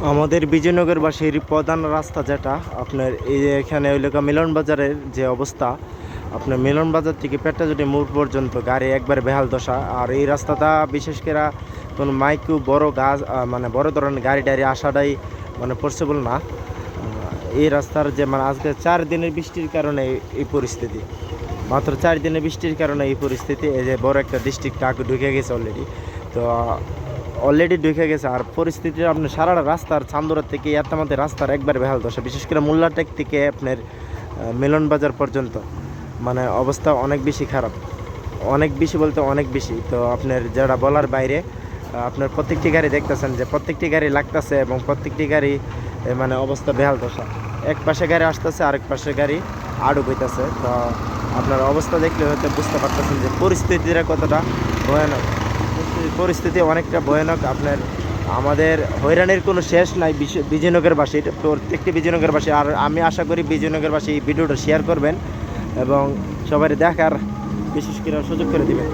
আমাদের বিজয়নগরবাসীর প্রধান রাস্তা যেটা, আপনার এই এখানে লেখা মিলন বাজারের যে অবস্থা, আপনার মিলন বাজার থেকে পেট্টাজুটি মোড় পর্যন্ত গাড়ি একবার বেহাল দশা। আর এই রাস্তাটা বিশেষ করে কোনো মাইকু বড় গাছ মানে বড় ধরনের গাড়ি টাড়ি আসাটাই মানে পসিবল না। এই রাস্তার যে মানে আজকে চার দিনের বৃষ্টির কারণে এই- পরিস্থিতি। মাত্র চার দিনের বৃষ্টির কারণে এই পরিস্থিতি, এই যে বড় একটা ডিস্ট্রিক্ট ঢুকে গেছে অলরেডি তো অলরেডি ঢুকে গেছে। আর পরিস্থিতি আপনার সারা রাস্তার চান্দুরা থেকে ইয়াত্তামাতে রাস্তার একবার বেহাল দশা, বিশেষ করে মোল্লাটেক থেকে আপনার মিলন বাজার পর্যন্ত। মানে অবস্থা অনেক বেশি খারাপ। অনেক বেশি বলতে অনেক বেশি। তো আপনার যারা বলার বাইরে আপনার প্রত্যেকটি গাড়ি দেখতেছেন যে প্রত্যেকটি গাড়ি লাগতেছে এবং প্রত্যেকটি গাড়ি মানে অবস্থা বেহাল দশা। এক পাশে গাড়ি আসতেছে, আরেক পাশে গাড়ি আড়ু বইতেছে। তো আপনার অবস্থা দেখলে হয়তো বুঝতে পারতেছেন যে পরিস্থিতিটা কতটা ভয়ানক। পরিস্থিতি- অনেকটা ভয়ানক। আপনার আমাদের হয়রানির কোনো শেষ নাই বিজয়নগরবাসীর প্রত্যেকটি বিজয়নগরবাসী আর আমি আশা করি বিজয়নগরবাসী এই ভিডিওটা শেয়ার করবেন এবং সবাই দেখার বিশেষ করে সুযোগ করে দিবেন।